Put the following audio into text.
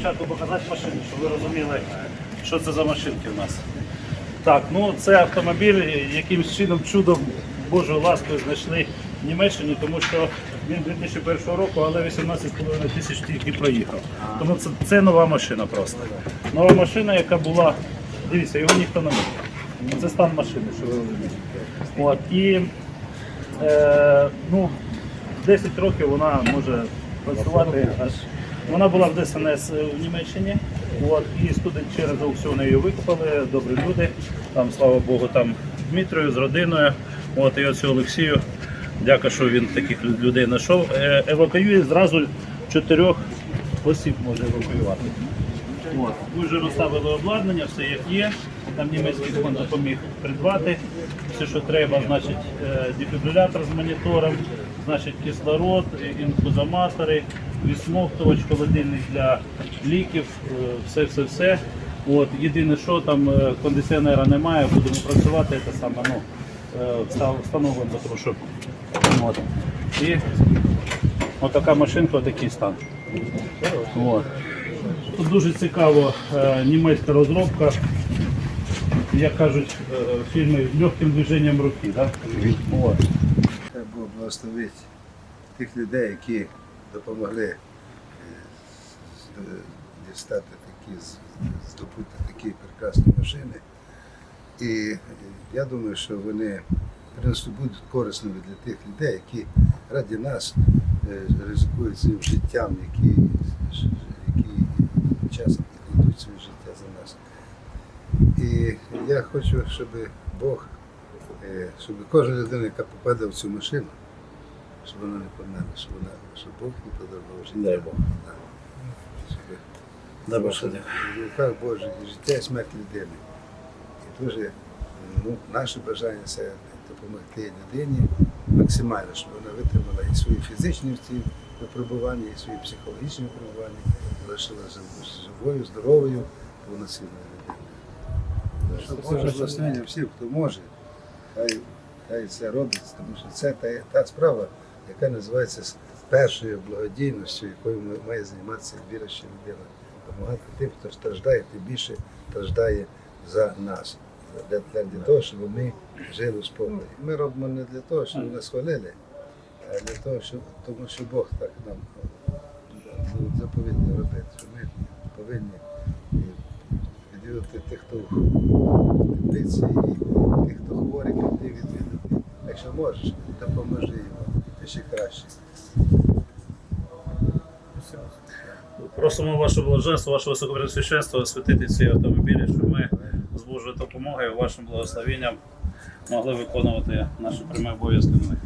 спочатку показати машину, щоб ви розуміли, що це за машинки в нас. Так, ну це автомобіль, якимсь чином чудом Божою ласкою знайшли в Німеччині, тому що він 2001 року, але 18,5 тисяч тільки проїхав. Тому це, це нова машина просто. Нова машина, яка була. Дивіться, його ніхто не мив. Це стан машини, що ви розумієте. От, і е, ну, 10 років вона може працювати аж. Вона була в ДСНС в Німеччині. От, і студент через аукціон її викупили, добрі люди. Там, слава Богу, там Дмитрою з родиною. От, і оцю Олексію. Дякую, що він таких людей знайшов. Е, евакуює зразу чотирьох осіб може евакуювати. От. Ми вже розставили обладнання, все як є. Там німецький фонд допоміг придбати все, що треба, значить, е, дефібрилятор з монітором, значить, кислород, е, інфузоматори, відсмоктувач, холодильник для ліків, е, все, все, все. От. Єдине, що там е, кондиціонера немає, будемо працювати, це саме, ну, е, встановлено, що. От. І отака машинка, такий стан. От. Тут дуже цікаво е, німецька розробка, як кажуть в легким движенням руки. Да? От. Хай Бог благословить тих людей, які допомогли е, дістати такі, здобути такі прекрасні машини. І е, я думаю, що вони принесуть будуть корисними для тих людей, які раді нас е, ризикують своїм життям, які, які часом йдуть своє життя за нас. І я хочу, щоб Бог щоб кожна людина, яка попаде в цю машину, щоб вона не померла, щоб вона, щоб Бог не подарував життя. Дай Бог. Да. Щоб, Добре, щоб в руках Божих і життя і смерть людини. І дуже ну, наше бажання це допомогти людині максимально, щоб вона витримала і свої фізичні випробування, і свої психологічні випробування, залишилася живою, здоровою, повноцінною людиною. Щоб Боже благословення всім, хто може, хай, хай це робиться, тому що це та, та справа, яка називається першою благодійністю, якою має займатися віруюча людина. Допомагати тим, хто страждає, тим більше страждає за нас. Для, для, для того, щоб ми жили в спокої. Ми робимо не для того, щоб нас хвалили, а для того, щоб, тому що Бог так нам ну, заповідно робити, що ми повинні е, відвідати тих, хто в теплиці, і тих, хто хворий, піти відвідати. Якщо можеш, допоможи йому, ще краще. Просимо ваше блаженство, ваше високопресвященство освятити ці автомобілі, щоб ми з Божою допомогою, вашим благословенням могли виконувати наші прямі обов'язки. на них.